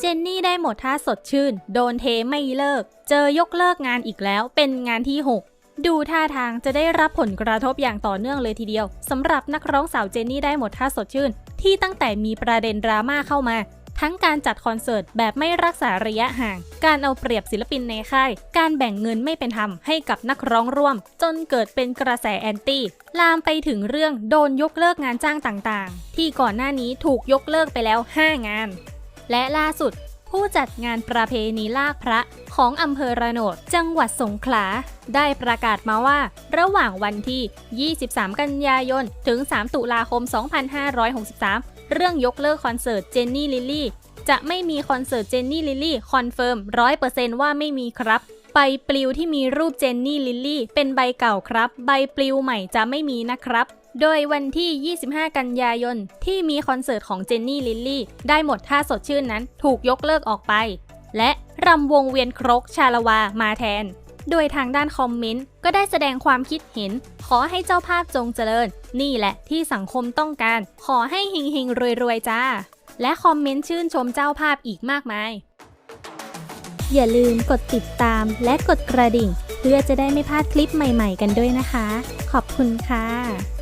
เจนนี่ได้หมดท่าสดชื่น โดนเทไม่เลิก เจอยกเลิกงานอีกแล้ว เป็นงานที่ 6 ดูท่าทางจะได้รับผลกระทบอย่างต่อเนื่องเลยทีเดียวสำหรับนักร้องสาวเจนนี่ได้หมดท่าสดชื่น ที่ตั้งแต่มีประเด็นดราม่าเข้ามา ทั้งการจัดคอนเสิร์ตแบบไม่รักษาระยะห่าง การเอาเปรียบศิลปินในค่าย การแบ่งเงินไม่เป็นธรรมให้กับนักร้องร่วม จนเกิดเป็นกระแสแอนตี้ลามไปถึงเรื่องโดนยกเลิกงานจ้างต่างๆ ที่ก่อนหน้านี้ถูกยกเลิกไปแล้ว 5 งาน และล่าสุด ผู้จัดงานประเพณีลากพระของอำเภอระโนดจังหวัดสงขลา ได้ประกาศมาว่า ระหว่างวันที่ 23 กันยายน ถึง 3 ตุลาคม 2563 เรื่องยกเลิกคอนเสิร์ตเจนนี่ลิลลี่จะไม่มีคอนเสิร์ตเจนนี่ลิลลี่คอนเฟิร์ม100%ว่าไม่มีครับ ใบปลิวที่มีรูปเจนนี่ลิลลี่เป็นใบเก่าครับ ใบปลิวใหม่จะไม่มีนะครับ โดยวันที่ 25 กันยายน ที่มีคอนเสิร์ตของเจนนี่ลิลลี่ ได้หมดท่าสดชื่นนั้นถูกยกเลิกออกไป และรำวงเวียนครกชาละวามาแทน โดยทางด้านคอมเมนต์ก็ได้แสดงความคิดเห็น ขอให้เจ้าภาพจงเจริญ นี่แหละที่สังคมต้องการ ขอให้เฮงเฮงรวยรวยจ้า และคอมเมนต์ชื่นชมเจ้าภาพอีกมากมาย อย่าลืมกดติดตามและกดกระดิ่ง เพื่อจะได้ไม่พลาดคลิปใหม่ ๆ กันด้วยนะคะ ขอบคุณค่ะ